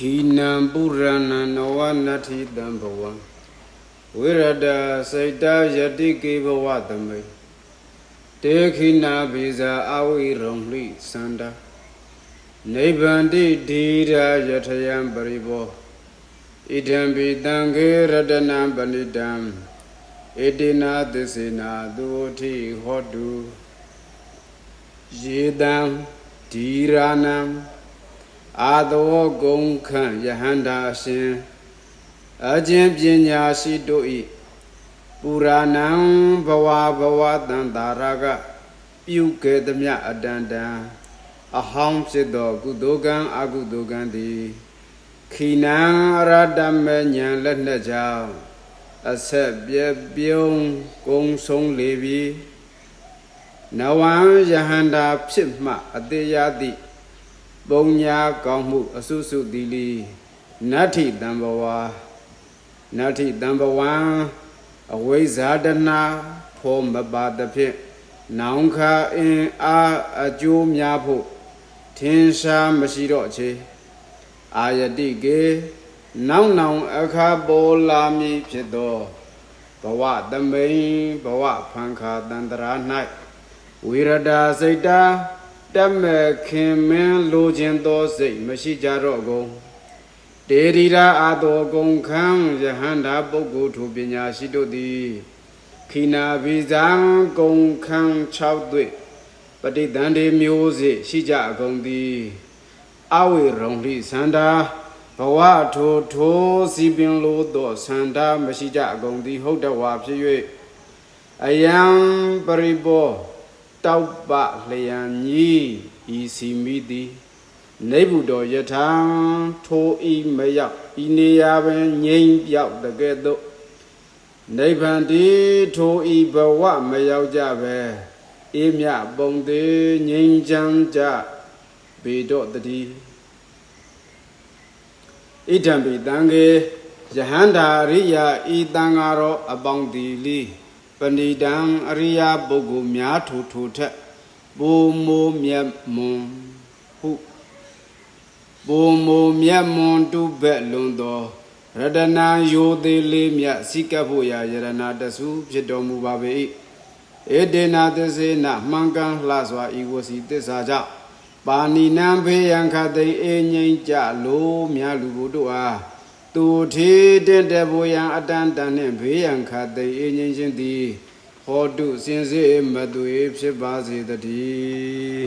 ခိနံပုရဏံနဝနတ္ထိတံဘဝံဝိရဒစိတ်တယတိကေဘဝသမိတေခိနာဘိဇာအဝိရုံလိသန္တာနိဗ္ဗန္တိဓီရာယထယံပရိဘောဣဒံပိတံခေရတနံပဏိတံဣတိနာသစ္စေနာသူဝတိဟောတုယေတံဓီရာနံ အာသဝဂုံခံယဟန္တာအရှင်အခြင်းပညာရှိတို့ဤပုရာဏံဘဝဘဝတန်တာရကပြုခဲ့သမျှအတန်တန်အဟောင်းဖြစ်သောကုသိုလ်ကံအကုသိုလ်ကံသည်ခိနံအရတမေညာလက်နှက်ကြောင့်အဆက်ပြဲပြုံးကုံဆုံးလေပြီနဝံယဟန္တာဖြစ်မှအတေယတိ ပုံညာကောင်းမှုအစုစုတိလီနတ္ထိတံဘဝနတ္ထိတံဘဝံအဝိဇ္ဇာတနာဖောမပါတဖြင့်နောင်ခါအင်အားအကျိုးများဖို့ထင်ရှားမရှိတော့ချေအာယတိကေနောင်နောင်အခါပေါ်လာမည်ဖြစ်သောဘဝသမိန်ဘဝဖန်ခါတန္တရာ၌ဝိရဒာစိတ်တာ တမဲ့ခင်မင်းလိုခြင်းသောစိတ်မရှိကြတော့ကုန်တေရီရာအာတောကုံခံယဟန္တာပုဂ္ဂိုလ်ထိုပညာရှိတို့သည်ခိနာဘိဇံကုံခံ6တွေ့ပဋိသန္ဓေမျိုးစေ့ရှိကြအကုန်သည်အဝိရုံလိသန္တာဘဝထိုထိုစီပင်လို့သောသန္တာမရှိကြအကုန်သည်ဟုတ်တဝါဖြစ်၍အယံပရိဘော တောက်ပလျံညီဤစီမိသည်နေဗုဒ္ဓယထာထိုဤမရောက်ဤနေရာပင်ငြိမ်ပြောက်တကဲ့သို့နိဗ္ဗာန်ဒီထိုဤဘဝမရောက်ကြပဲအေးမြပုံသေးငြိမ်ချမ်းကြဘေတော့တတိဣဒံပိတံကေယဟန္တာရိယာဤတံဃာတော်အပေါင်းတီလီ ပဏိတံအရိယာပုဂ္ဂိုလ်များထိုထိုထက်ပုံမိုးမြတ်မွန်ဟုပုံမိုးမြတ်မွန်တုဘက်လွန်သောရတနာယိုသေးလေးမြတ်စိကပ်ဖို့ရာယရနာတဆူဖြစ်တော်မူပါပေ၏ဧတေနာသစ္စေနမှန်ကန်လှစွာဤဝစီသစ္စာကြောင့်ပါဏိနံဘေယံခတိန်အေငိမ့်ကြလို့မြတ်လူဘုတို့အား သူထေတင့်တဲ့ဘိုယံအတန်တန်နှင့်ဘေးရန်ခတိန်အေငိမ့်ခြင်းသည်ဟောတုစင်စေမသွေဖြစ်ပါစေတည်း